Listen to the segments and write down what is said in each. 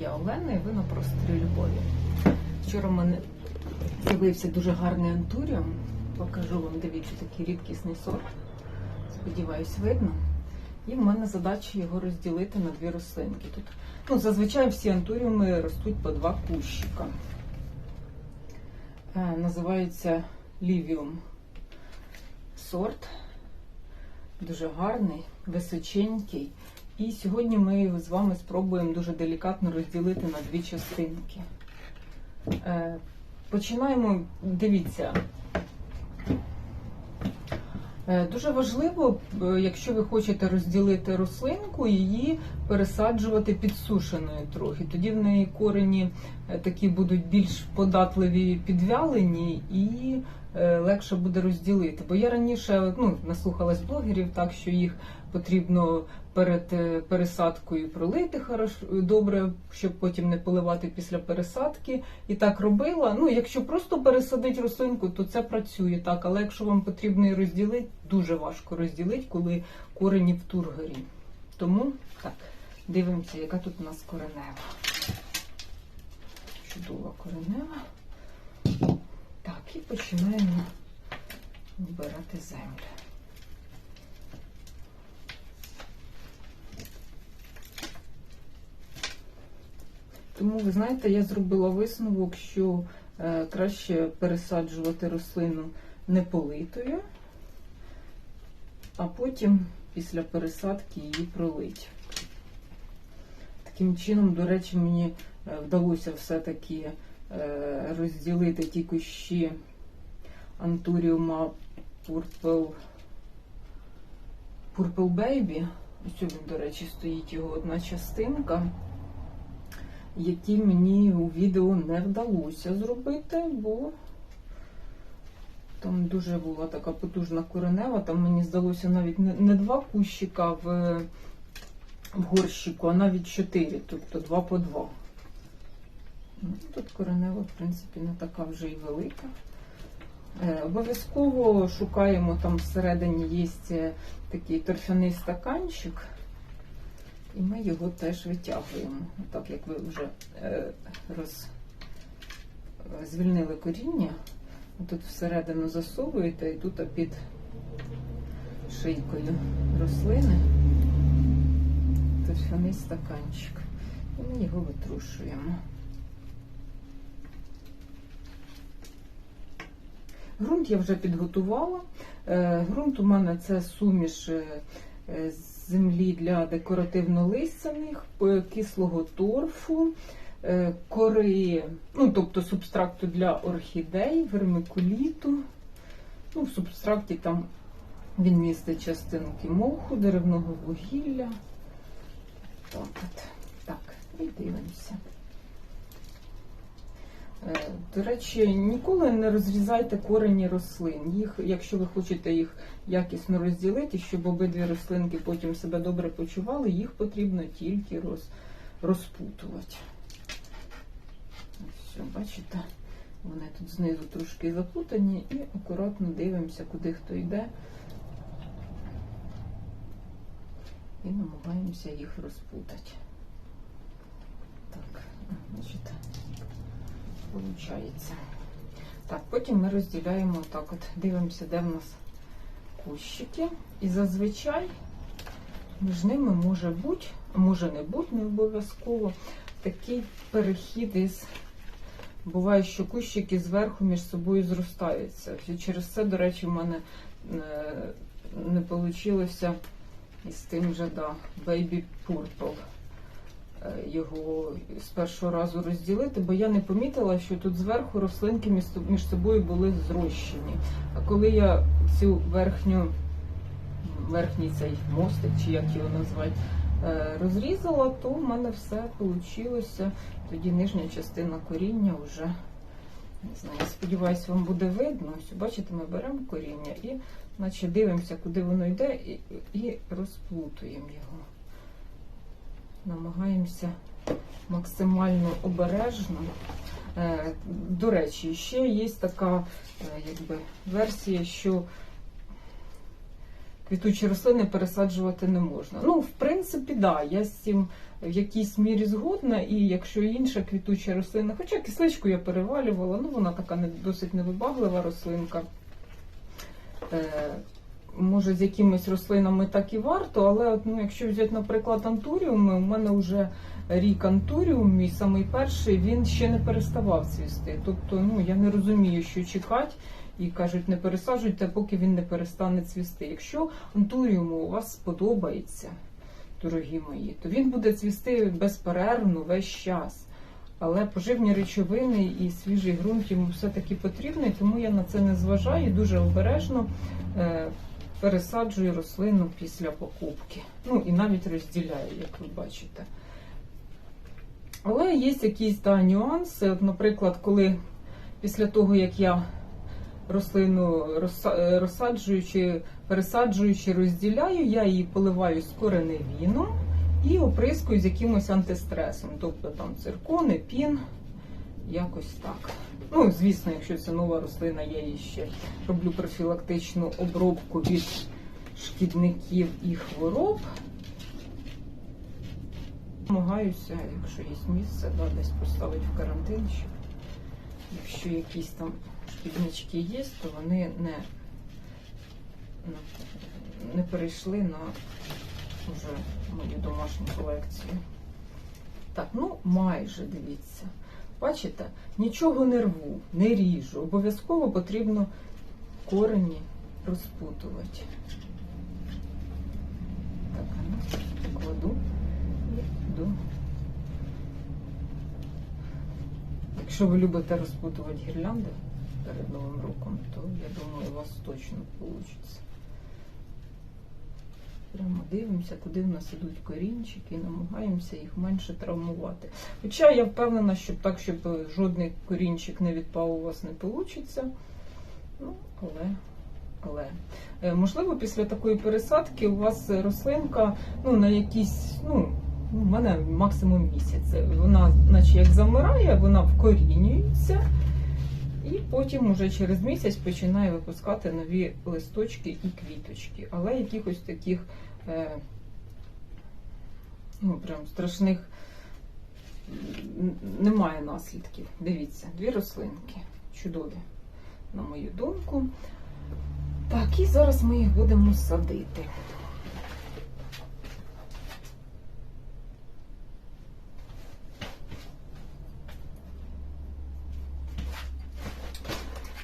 я Олена і ви на просторі любові. Вчора в мене з'явився дуже гарний антуріум. Покажу вам, дивіться, такий рідкісний сорт. Сподіваюсь, видно. І в мене задача його розділити на дві рослинки. Тут ну, зазвичай всі антуріуми ростуть по два кущика. Е, називається лівіум сорт. Дуже гарний, височенький. І сьогодні ми з вами спробуємо дуже делікатно розділити на дві частинки. Е, Починаємо, дивіться. Е, Дуже важливо, е, якщо ви хочете розділити рослинку, її пересаджувати підсушеною трохи. Тоді в неї корені такі будуть більш податливі, підвялені і легше буде розділити. Бо я раніше ну, наслухалась блогерів, так що їх потрібно перед е, пересадкою пролити хорошо, добре, щоб потім не поливати після пересадки. І так робила. Ну, якщо просто пересадити рослинку, то це працює так. Але якщо вам потрібно її розділити, дуже важко розділити, коли корені в тургорі. Тому так, дивимося, яка тут у нас коренева. Чудова коренева. Так, і починаємо вбирати землю. Тому, ви знаєте, я зробила висновок, що е, краще пересаджувати рослину неполитою, а потім після пересадки її пролить. Таким чином, до речі, мені е, вдалося все-таки розділити ті кущі антуріума Purple, Purple Baby. Ось він, до речі, стоїть його одна частинка які мені у відео не вдалося зробити, бо там дуже була така потужна коренева. Там мені здалося навіть не, не два кущика в, в горщику, а навіть чотири, тобто два по два. Тут коренева, в принципі, не така вже й велика. Е, Обов'язково шукаємо там всередині є такий торфяний стаканчик. І ми його теж витягуємо. Так як ви вже е, роз, е, звільнили коріння, тут всередину засовуєте і тут під шийкою рослини торфяний стаканчик. І ми його витрушуємо. Грунт я вже підготувала. Е, Грунт у мене це суміш е, землі для декоративно-листяних, е, кислого торфу, е, кори, ну, тобто субстракту для орхідей, вермикуліту. Ну, в субстракті там він містить частинки моху, деревного вугілля. Так, от. так, і дивимося. Е, До речі, ніколи не розрізайте корені рослин. Їх, якщо ви хочете їх якісно розділити, щоб обидві рослинки потім себе добре почували, їх потрібно тільки роз, розпутувати. Все, бачите, вони тут знизу трошки заплутані і акуратно дивимося, куди хто йде. І намагаємося їх розпутати. Виходить. Так, потім ми розділяємо так от, дивимося, де в нас кущики. І зазвичай між ними може бути, може не бути, не обов'язково, такий перехід із. Буває, що кущики зверху між собою зростаються. І через це, до речі, в мене е, не вийшло із тим же да, Baby Purple його з першого разу розділити, бо я не помітила, що тут зверху рослинки між собою були зрощені. А коли я цю верхню, верхній цей мостик, чи як його назвати, е, розрізала, то в мене все вийшло. Тоді нижня частина коріння вже не знаю, сподіваюся, вам буде видно. Ось, бачите, ми беремо коріння і наче дивимося, куди воно йде, і, і розплутуємо його. Намагаємося максимально обережно. Е, До речі, ще є така е, якби, версія, що квітучі рослини пересаджувати не можна. Ну, в принципі, да, я з цим в якійсь мірі згодна, і якщо інша квітуча рослина, хоча кисличку я перевалювала, ну вона така досить невибаглива рослинка. Може, з якимись рослинами так і варто, але ну, якщо взяти, наприклад, антуріуми, у мене вже рік антуріум, мій самий перший, він ще не переставав цвісти. Тобто, ну я не розумію, що чекати. І кажуть, не пересаджуйте, поки він не перестане цвісти. Якщо антуріуму у вас сподобається, дорогі мої, то він буде цвісти безперервно весь час. Але поживні речовини і свіжий ґрунт йому все-таки потрібний, тому я на це не зважаю дуже обережно е, пересаджую рослину після покупки. Ну і навіть розділяю, як ви бачите. Але є якісь та, нюанси. От, наприклад, коли після того, як я рослину е, розсаджуючи, пересаджуючи, розділяю, я її поливаю з кореневіном і оприскую з якимось антистресом, тобто там циркони, пін, якось так. Ну, звісно, якщо це нова рослина, я її ще роблю профілактичну обробку від шкідників і хвороб. Намагаюся, якщо є місце, да, десь поставити в карантин, щоб якщо якісь там шкіднички є, то вони не, не перейшли на вже мою домашню колекцію. Так, ну майже дивіться. Бачите, нічого не рву, не ріжу. Обов'язково потрібно корені розпутувати. Так, а ну, покладу і йду. Якщо ви любите розпутувати гірлянди перед Новим роком, то я думаю, у вас точно вийде. Прямо дивимося, куди в нас ідуть корінчики, і намагаємося їх менше травмувати. Хоча я впевнена, що так, щоб жодний корінчик не відпав, у вас не вийде. Ну, але, але. Е, Можливо, після такої пересадки у вас рослинка ну, на якісь, ну, у мене максимум місяць. Вона, наче як замирає, вона вкорінюється. І потім уже через місяць починає випускати нові листочки і квіточки. Але якихось таких е, ну, прям страшних немає наслідків. Дивіться, дві рослинки. Чудові, на мою думку. Так, і зараз ми їх будемо садити.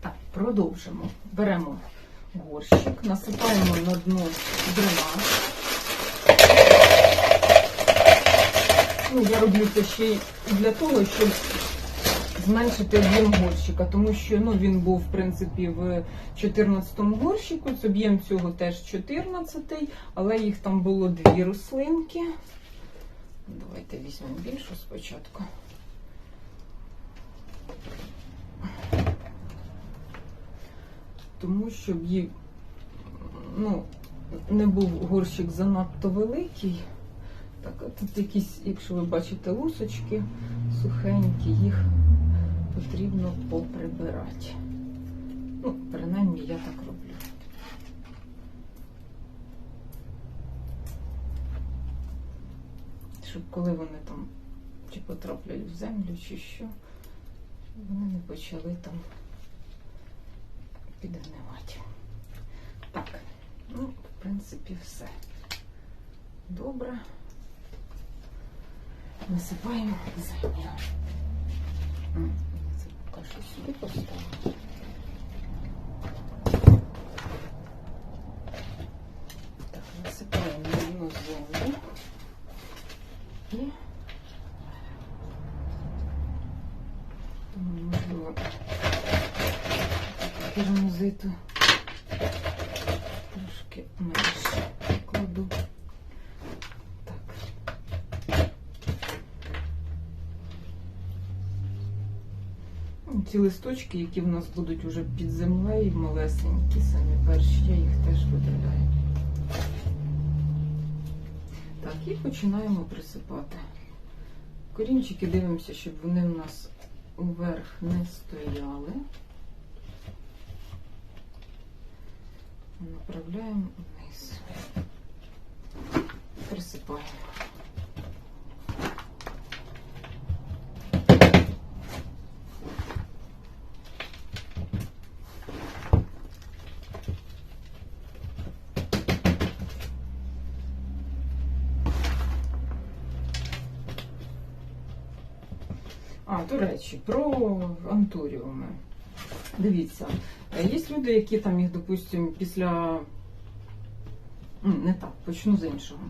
Так, продовжимо. Беремо горщик, насипаємо на дно дрена. Ну, я роблю це ще й для того, щоб зменшити об'єм горщика, тому що ну, він був, в принципі, в 14-му горщику, з об'єм цього теж 14-й, але їх там було дві рослинки. Давайте візьмемо більшу спочатку. Тому щоб їй ну, не був горщик занадто великий. Так, а тут якісь, якщо ви бачите, лусочки сухенькі, їх потрібно поприбирати. Ну, принаймні я так роблю. Щоб коли вони там чи потраплять в землю, чи що, вони не почали там підгнивати. Так, ну, в принципі, все. Добре. Насипаємо землю. Що сюди поставимо. Так, насипаємо одну землю. І Думаю, можливо, керамзиту трошки менше кладу. Так. Ці листочки, які в нас будуть уже під землею, малесенькі, самі перші, я їх теж видаляю. Так, і починаємо присипати. Корінчики дивимося, щоб вони в нас вверх не стояли. Направляємо вниз. вниз. Присипаємо. А, до речі, про антуріуми. Дивіться, е, є люди, які там їх, допустимо, після. Не так, почну з іншого.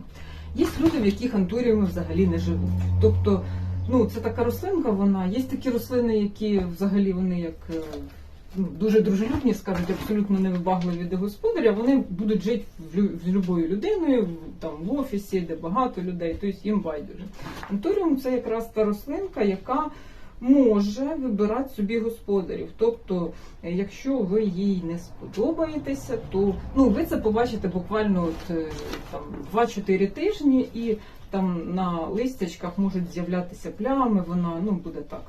Є люди, в яких антуріуми взагалі не живуть. Тобто, ну, це така рослинка, вона. Є такі рослини, які взагалі вони як е, ну, дуже дружелюбні, скажуть, абсолютно невибагливі до господаря, вони будуть жити з любою людиною, там в офісі, де багато людей, тобто їм байдуже. Антуріум це якраз та рослинка, яка може вибирати собі господарів. Тобто, е, якщо ви їй не сподобаєтеся, то ну ви це побачите буквально от е, там 2-4 тижні, і там на листячках можуть з'являтися плями. Вона ну буде так.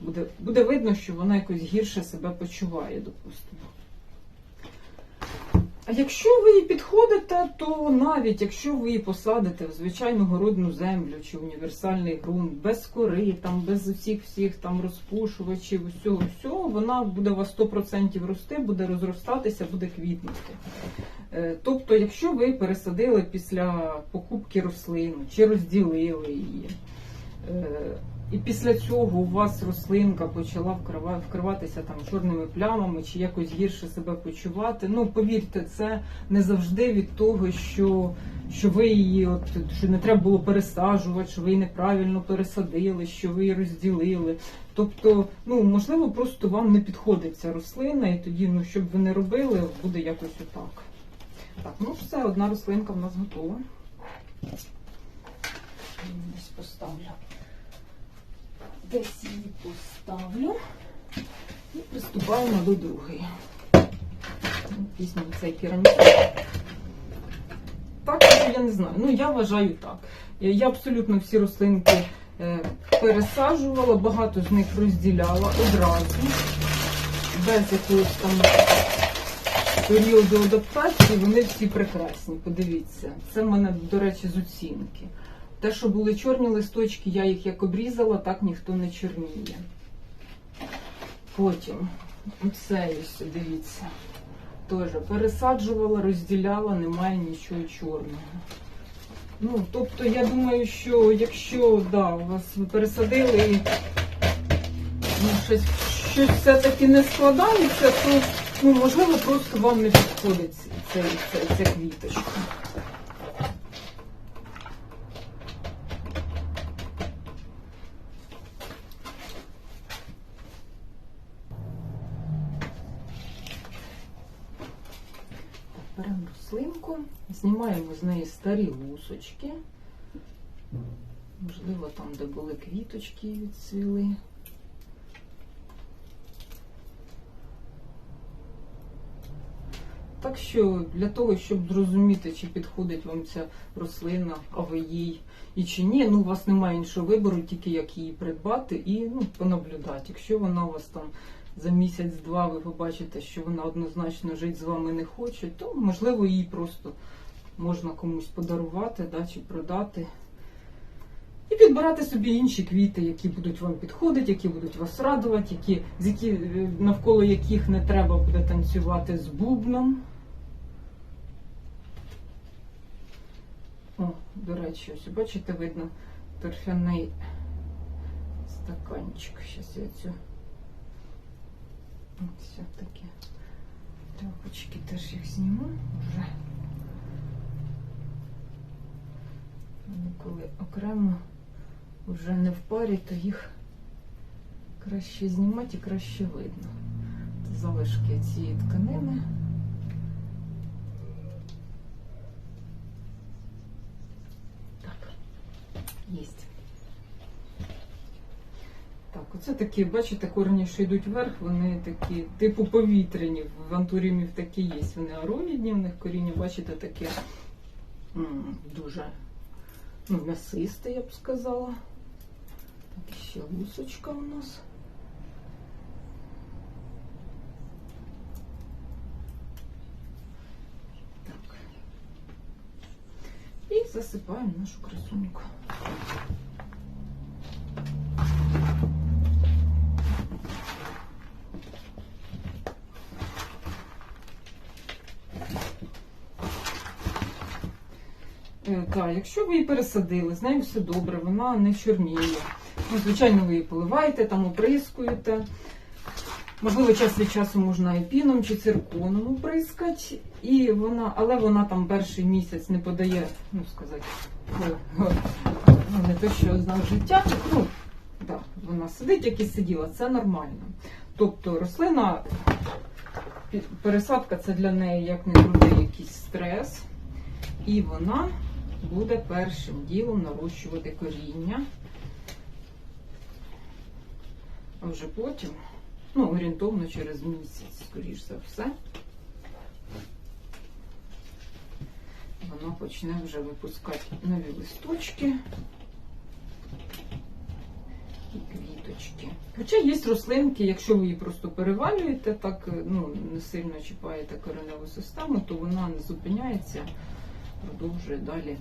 Буде, буде видно, що вона якось гірше себе почуває, допустимо. Якщо ви їй підходите, то навіть якщо ви її посадите в звичайну городну землю чи універсальний ґрунт, без кори, там, без усіх всіх там розпушувачів, усього всього, вона буде у вас 100% рости, буде розростатися, буде квітнути. Е, Тобто, якщо ви пересадили після покупки рослину чи розділили її, е, і після цього у вас рослинка почала вкриватися там чорними плямами чи якось гірше себе почувати. Ну повірте, це не завжди від того, що, що ви її, от що не треба було пересаджувати, що ви її неправильно пересадили, що ви її розділили. Тобто, ну можливо, просто вам не підходить ця рослина, і тоді, ну щоб ви не робили, буде якось отак. Так, ну все, одна рослинка в нас готова. Ось поставлю. Десь її поставлю і приступаємо до другої. Ну, Візьмемо цей керамік. Так, ну, я не знаю. Ну, я вважаю так. Я абсолютно всі рослинки е, пересаджувала, багато з них розділяла одразу, без якогось там періоду адаптації, вони всі прекрасні. Подивіться. Це в мене, до речі, з оцінки. Те, що були чорні листочки, я їх як обрізала, так ніхто не чорніє. Потім оце ось, дивіться. Теж пересаджувала, розділяла, немає нічого чорного. Ну, тобто, я думаю, що якщо да, у вас пересадили і ну, щось, щось все-таки не складається, то ну, можливо просто вам не підходить ця квіточка. Беремо рослинку, знімаємо з неї старі лусочки. Можливо, там, де були квіточки відцвіли. Так що для того, щоб зрозуміти, чи підходить вам ця рослина, а ви їй і чи ні, ну у вас немає іншого вибору, тільки як її придбати і ну, понаблюдати. Якщо вона у вас там за місяць-два ви побачите, що вона однозначно жити з вами не хоче, то можливо її просто можна комусь подарувати да, чи продати. І підбирати собі інші квіти, які будуть вам підходити, які будуть вас радувати, які, з які, е, навколо яких не треба буде танцювати з бубном. О, до речі, ось бачите, видно торфяний стаканчик. Зараз я цю все-таки тряпочки теж їх зніму вже. Вони коли окремо вже не в парі, то їх краще знімати і краще видно. Це залишки цієї тканини. Так, єсть. Так, оце такі, бачите, корні, що йдуть вверх, вони такі, типу повітряні. В антуріумів такі є. Вони аромідні, в них коріння, бачите, таке дуже Ну, мясистый, я бы сказала. Так, еще лусочка у нас. Так. И засыпаем нашу красунку. Е, Так, якщо ви її пересадили, з нею все добре, вона не чорніє. Ну, звичайно, ви її поливаєте, там оприскуєте. Можливо, час від часу можна і піном чи цирконом оприскати, і вона, але вона там перший місяць не подає, ну сказати, е, ну, не те, що знав життя. Ну, так, вона сидить, як і сиділа, це нормально. Тобто рослина, пересадка це для неї як не крутий якийсь стрес, і вона буде першим ділом нарощувати коріння. А вже потім, ну, орієнтовно через місяць, скоріш за все, вона почне вже випускати нові листочки і квіточки. Хоча є рослинки, якщо ви її просто перевалюєте, так ну, не сильно чіпаєте кореневу систему, то вона не зупиняється, продовжує далі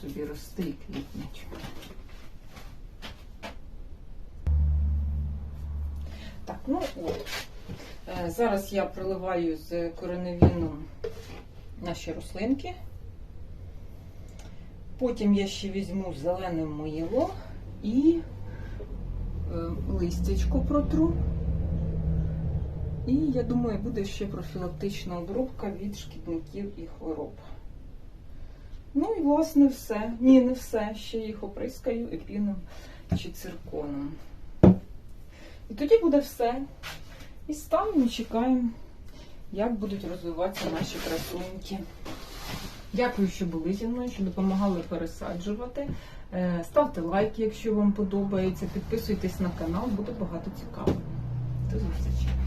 собі рости квітнути. Так, ну от. Е, Зараз я проливаю з кореневіном наші рослинки. Потім я ще візьму зелене мило і е, листячко протру. І я думаю, буде ще профілактична обробка від шкідників і хвороб. Ну і власне все. Ні, не все. Ще їх оприскаю епіном чи цирконом. І тоді буде все. І ставимо, чекаємо, як будуть розвиватися наші красуньки. Дякую, що були зі мною, що допомагали пересаджувати. Е, Ставте лайки, якщо вам подобається. Підписуйтесь на канал, буде багато цікавого. До зустрічі!